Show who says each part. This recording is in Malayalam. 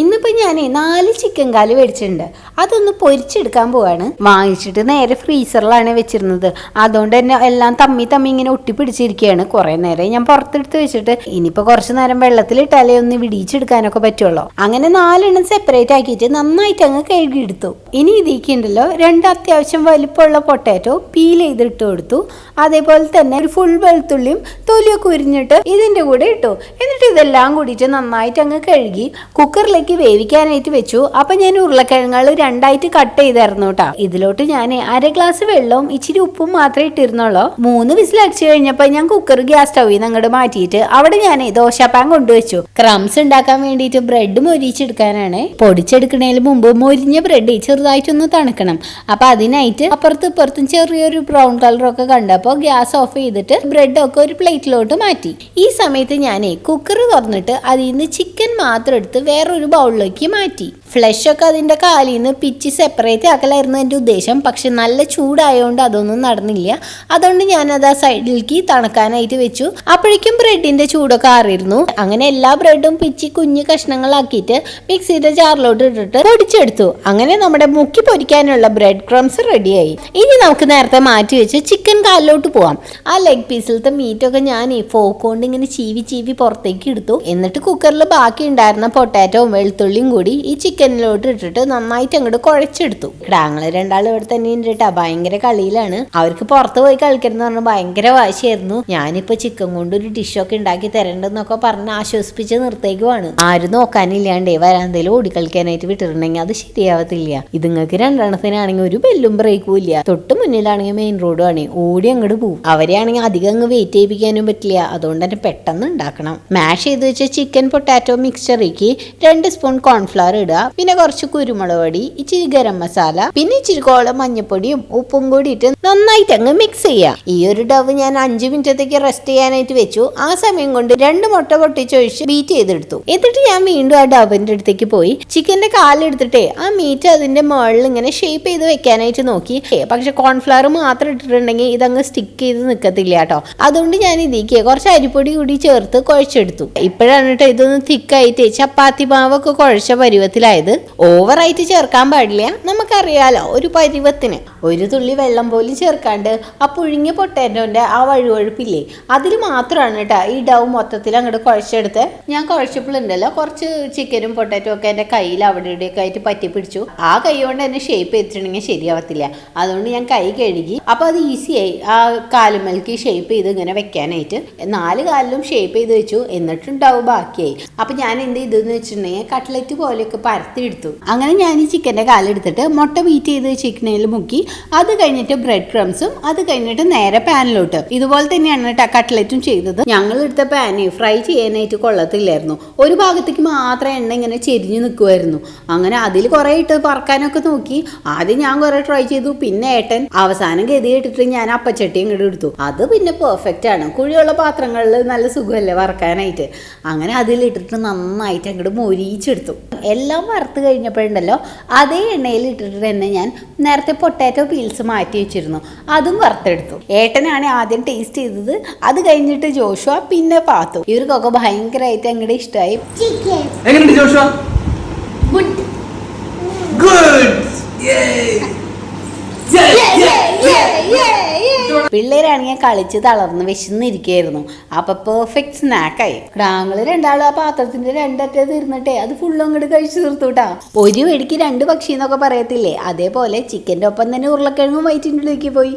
Speaker 1: ഇന്നിപ്പോ ഞാൻ നാല് ചിക്കൻ കാൽ മേടിച്ചിട്ടുണ്ട് അതൊന്ന് പൊരിച്ചെടുക്കാൻ പോവാണ്. വാങ്ങിച്ചിട്ട് നേരെ ഫ്രീസറിലാണ് വെച്ചിരുന്നത്. അതുകൊണ്ട് തന്നെ എല്ലാം തമ്മി തമ്മി ഇങ്ങനെ ഒട്ടിപ്പിടിച്ചിരിക്കുകയാണ്. കുറെ നേരം ഞാൻ പുറത്തെടുത്ത് വെച്ചിട്ട് ഇനിയിപ്പോ കുറച്ച് നേരം വെള്ളത്തിലിട്ടാലേ ഒന്ന് വിടിയിച്ചെടുക്കാനൊക്കെ പറ്റുള്ളൂ. അങ്ങനെ നാലെണ്ണം സെപ്പറേറ്റ് ആക്കിയിട്ട് നന്നായിട്ട് അങ്ങ് കഴുകിയെടുത്തു ഇനി ഇതിക്കുണ്ടല്ലോ രണ്ട് അത്യാവശ്യം വലിപ്പമുള്ള പൊട്ടാറ്റോ പീൽ ചെയ്തിട്ട് കൊടുത്തു. അതേപോലെ തന്നെ ഒരു ഫുൾ വെളുത്തുള്ളിയും തൊലിയൊക്കെ ഉരിഞ്ഞിട്ട് ഇതിന്റെ കൂടെ ഇട്ടു. എന്നിട്ട് ഇതെല്ലാം കൂടിയിട്ട് നന്നായിട്ട് അങ്ങ് കഴുകി. കുക്കറിലേക്ക് വേവിക്കാനായിട്ട് വെച്ചു. അപ്പൊ ഞാൻ ഉരുളക്കിഴങ്ങുകൾ രണ്ടായിട്ട് കട്ട് ചെയ്തായിരുന്നു കേട്ടോ ഇതിലോട്ട് ഞാൻ അര ഗ്ലാസ് വെള്ളവും ഇച്ചിരി ഉപ്പും മാത്രമേ ഇട്ടിരുന്നുള്ളൂ. മൂന്ന് വിസിൽ അടിച്ചു കഴിഞ്ഞപ്പോ ഞാൻ കുക്കർ ഗ്യാസ് സ്റ്റൗവിൽ നിന്ന് അങ്ങോട്ട് മാറ്റിയിട്ട് അവിടെ ഞാൻ ദോശപ്പാൻ കൊണ്ടുവച്ചു. ക്രംസ് ഉണ്ടാക്കാൻ വേണ്ടിയിട്ട് ബ്രെഡ് മൊരിച്ചെടുക്കാനാണ്. പൊടിച്ചെടുക്കുന്നതിന് മുമ്പ് മൊരിഞ്ഞ ബ്രെഡ് ചെറുതായിട്ടൊന്ന് തണുക്കണം. അപ്പൊ അതിനായിട്ട് അപ്പുറത്തും ഇപ്പുറത്തും ചെറിയൊരു ബ്രൗൺ കളറൊക്കെ കണ്ടപ്പോൾ ഗ്യാസ് ഓഫ് ചെയ്തിട്ട് ബ്രെഡ് ഒക്കെ ഒരു പ്ലേറ്റിലോട്ട് മാറ്റി. ഈ സമയത്ത് ഞാൻ കുക്കർ തുറന്നിട്ട് അതിൽ നിന്ന് ചിക്കൻ മാത്രം എടുത്ത് വേറൊരു ബൗളിലേക്ക് മാറ്റി. ഫ്ലഷ് ഒക്കെ അതിന്റെ കാലിൽ നിന്ന് പിച്ച് സെപ്പറേറ്റ് ആക്കലായിരുന്നു എന്റെ ഉദ്ദേശം. പക്ഷെ നല്ല ചൂടായതുകൊണ്ട് അതൊന്നും നടന്നില്ല. അതുകൊണ്ട് ഞാനത് ആ സൈഡിലേക്ക് തണുക്കാനായിട്ട് വെച്ചു. അപ്പോഴേക്കും ബ്രെഡിന്റെ ചൂടൊക്കെ ആറിയിരുന്നു. അങ്ങനെ എല്ലാ ബ്രെഡും പിച്ചി കുഞ്ഞു കഷ്ണങ്ങളാക്കിയിട്ട് മിക്സിയുടെ ജാറിലോട്ട് ഇട്ടിട്ട് പൊടിച്ചെടുത്തു. അങ്ങനെ നമ്മുടെ മുക്കി പൊരിക്കാനുള്ള ബ്രെഡ് ക്രംസ് റെഡിയായി ഇനി നമുക്ക് നേരത്തെ മാറ്റി വെച്ച് ചിക്കൻ കാലിലോട്ട് പോവാം. ആ ലെഗ് പീസിലത്തെ മീറ്റൊക്കെ ഞാൻ ഫോക്ക് കൊണ്ട് ഇങ്ങനെ ചീവി ചീവി പുറത്തേക്ക് എടുത്തു. എന്നിട്ട് കുക്കറിൽ ബാക്കി ഉണ്ടായിരുന്ന പൊട്ടാറ്റോവും വെളുത്തുള്ളിയും കൂടി ഈ ചിക്കനിലോട്ട് ഇട്ടിട്ട് നന്നായിട്ട് അങ്ങോട്ട് കുഴച്ചെടുത്തു. ഇടാങ്ങൾ രണ്ടാളും ഇവിടെ തന്നെ ഉണ്ട് കേട്ടോ ഭയങ്കര കളിയിലാണ്. അവർക്ക് പുറത്ത് പോയി കളിക്കണം എന്ന് പറഞ്ഞാൽ ഭയങ്കര വാശിയായിരുന്നു. ഞാനിപ്പോ ചിക്കൻ കൊണ്ട് ഒരു ഡിഷൊക്കെ ഉണ്ടാക്കി തരണ്ടെന്നൊക്കെ പറഞ്ഞ് ആശ്വസിപ്പിച്ച് നിർത്തേക്കുവാണ്. ആരും നോക്കാനില്ലാണ്ടേ വരാന്തയിൽ ഓടി കളിക്കാനായിട്ട് വിട്ടിട്ടുണ്ടെങ്കിൽ അത് ശരിയാവത്തില്ല. ഇതുങ്ങൾക്ക് രണ്ടെണ്ണത്തിനാണെങ്കിൽ ഒരു ബെല്ലും ബ്രേക്കും ഇല്ല. തൊട്ട് മുന്നിലാണെങ്കിൽ മെയിൻ റോഡും ഓടി അങ്ങോട്ട് പോകും അവരെയാണെങ്കിൽ അധികം അങ്ങ് വെയിറ്റ് ചെയ്യിപ്പിക്കാനും പറ്റില്ല. അതുകൊണ്ട് തന്നെ പെട്ടെന്ന് ഉണ്ടാക്കണം. മാഷ് ചെയ്ത് വെച്ച ചിക്കൻ പൊട്ടാറ്റോ മിക്സ്ചറിക്ക് രണ്ട് സ്പൂൺ കോൺഫ്ലവർ ഇടുക. പിന്നെ കുറച്ച് കുരുമുളക് പൊടി ഇച്ചിരി ഗരം മസാല പിന്നെ ഇച്ചിരി കോളം മഞ്ഞപ്പൊടിയും ഉപ്പും കൂടി ഇട്ട് നന്നായിട്ട് അങ്ങ് മിക്സ് ചെയ്യുക. ഈ ഒരു ഡവ് ഞാൻ അഞ്ച് മിനിറ്റത്തേക്ക് റെസ്റ്റ് ചെയ്യാനായിട്ട് വെച്ചു. ആ സമയം കൊണ്ട് രണ്ട് മുട്ട പൊട്ടിച്ചൊഴിച്ച് ബീറ്റ് ചെയ്തെടുത്തു. എന്നിട്ട് ഞാൻ വീണ്ടും ആ ഡവിന്റെ അടുത്തേക്ക് പോയി. ചിക്കന്റെ കാലെടുത്തിട്ടേ ആ മീറ്റ് അതിന്റെ മുകളിൽ ഇങ്ങനെ ഷേപ്പ് ചെയ്ത് വെക്കാനായിട്ട് നോക്കി. പക്ഷെ കോൺഫ്ലവർ മാത്രം ഇട്ടിട്ടുണ്ടെങ്കിൽ ഇതങ്ങ് സ്റ്റിക്ക് ചെയ്ത് നിൽക്കത്തില്ല കേട്ടോ. അതുകൊണ്ട് ഞാൻ ഇതിലേക്ക് കുറച്ച് അരിപ്പൊടി കൂടി ചേർത്ത് കുഴച്ചെടുത്തു. ഇപ്പോഴാണ് കേട്ടോ ഇതൊന്ന് തിക്കായിട്ട് ചപ്പാത്തി മാവൊക്കെ കുഴച്ച പരുവത്തിലായത്. ഓവറായിട്ട് ചേർക്കാൻ പാടില്ല. നമുക്കറിയാലോ ഒരു പരുവത്തിന് ഒരു തുള്ളി വെള്ളം പോലും ചേർക്കാണ്ട് ആ പുഴുങ്ങിയ പൊട്ടേറ്റോന്റെ ആ വഴുവഴുപ്പില്ലേ അതിൽ മാത്രമാണ് കേട്ടോ ഈ ഡൗ മൊത്തത്തിൽ അങ്ങോട്ട് കുഴച്ചെടുത്ത്. ഞാൻ കുഴച്ചപ്പോഴുണ്ടല്ലോ കുറച്ച് ചിക്കനും പൊട്ടാറ്റോ ഒക്കെ എന്റെ കയ്യിൽ അവിടെ ഇവിടെയൊക്കെ ആയിട്ട് പറ്റി പിടിച്ചു ആ കൈ കൊണ്ട് തന്നെ ഷേപ്പ് ചെയ്തിട്ടുണ്ടെങ്കിൽ ശരിയാവത്തില്ല. അതുകൊണ്ട് ഞാൻ കൈ കഴുകി അപ്പോൾ അത് ഈസിയായി ആ കാലുമൽക്ക് ഷേപ്പ് ചെയ്ത് ഇങ്ങനെ വെക്കാനായിട്ട്. നാല് കാലിലും ഷേപ്പ് ചെയ്ത് വെച്ചു. എന്നിട്ടും ഡൗ ബാക്കിയായി. അപ്പോൾ ഞാൻ എന്ത് ചെയ്തെന്ന് വെച്ചിട്ടുണ്ടെങ്കിൽ കട്ട്ലറ്റ് പോലെയൊക്കെ പരത്തി എടുത്തു അങ്ങനെ ഞാൻ ഈ ചിക്കന്റെ കാലെടുത്തിട്ട് മുട്ട ബീറ്റ് ചെയ്ത് ചിക്കനിൽ മുക്കി അത് കഴിഞ്ഞിട്ട് ബ്രെഡ് ക്രംസും അത് കഴിഞ്ഞിട്ട് നേരെ പാനിലോട്ട് ഇതുപോലെ തന്നെയാണ് കേട്ടോ കട്ട്ലറ്റും ചെയ്തത്. ഞങ്ങൾ എടുത്ത പാന് ഫ്രൈ ചെയ്യാനായിട്ട് കൊള്ളത്തില്ലായിരുന്നു. ഒരു ഭാഗത്തേക്ക് മാത്രം എണ്ണ ഇങ്ങനെ ചെരിഞ്ഞ് നിൽക്കുമായിരുന്നു അങ്ങനെ അതിൽ കുറേ ഇട്ട് പറക്കാനൊക്കെ നോക്കി. ആദ്യം ഞാൻ കുറേ ട്രൈ ചെയ്തു. പിന്നെ ഏട്ടൻ അവസാനം ഗതി ഇട്ടിട്ട് ഞാൻ അപ്പച്ചട്ടി ഇങ്ങോട്ട് എടുത്തു. അത് പിന്നെ പെർഫെക്റ്റ് ആണ്. കുഴിയുള്ള പാത്രങ്ങളിൽ നല്ല സുഖമല്ലേ വറക്കാനായിട്ട്. അങ്ങനെ അതിലിട്ടിട്ട് നന്നായിട്ട് അങ്ങോട്ട് മൊരിച്ചെടുത്തു എല്ലാം വറുത്ത് കഴിഞ്ഞപ്പോഴുണ്ടല്ലോ അതേ എണ്ണയിൽ ഇട്ടിട്ട് തന്നെ ഞാൻ നേരത്തെ പൊട്ടാറ്റോ പീൽസ് മാറ്റി വെച്ചിരുന്നു. അതും വറുത്തെടുത്തു. ഏട്ടനാണ് ആദ്യം ടേസ്റ്റ് ചെയ്തത്. അത് കഴിഞ്ഞിട്ട് ജോഷുവ പിന്നെ പാത്തു. ഇവർക്കൊക്കെ ഭയങ്കരമായിട്ട് അങ്ങോട്ട് ഇഷ്ടമായി
Speaker 2: ഗുഡ്
Speaker 1: പിള്ളേരാണെങ്കിൽ കളിച്ച് തളർന്ന് വിശന്നിരിക്കുകയായിരുന്നു. അപ്പൊ പെർഫെക്റ്റ് സ്നാക്കായി ക്രാങ്ങൾ രണ്ടാളും ആ പാത്രത്തിന്റെ രണ്ടറ്റത്ത് ഇരുന്നിട്ടേ അത് ഫുള്ളും അങ്ങോട്ട് കഴിച്ചു തീർത്തുട്ടാ ഒരു വെടിക്ക് രണ്ട് പക്ഷി എന്നൊക്കെ പറയത്തില്ലേ? അതേപോലെ ചിക്കന്റെ ഒപ്പം തന്നെ ഉരുളക്കിഴങ്ങും വയറ്റിന്റെ ഉള്ളിലേക്ക് പോയി.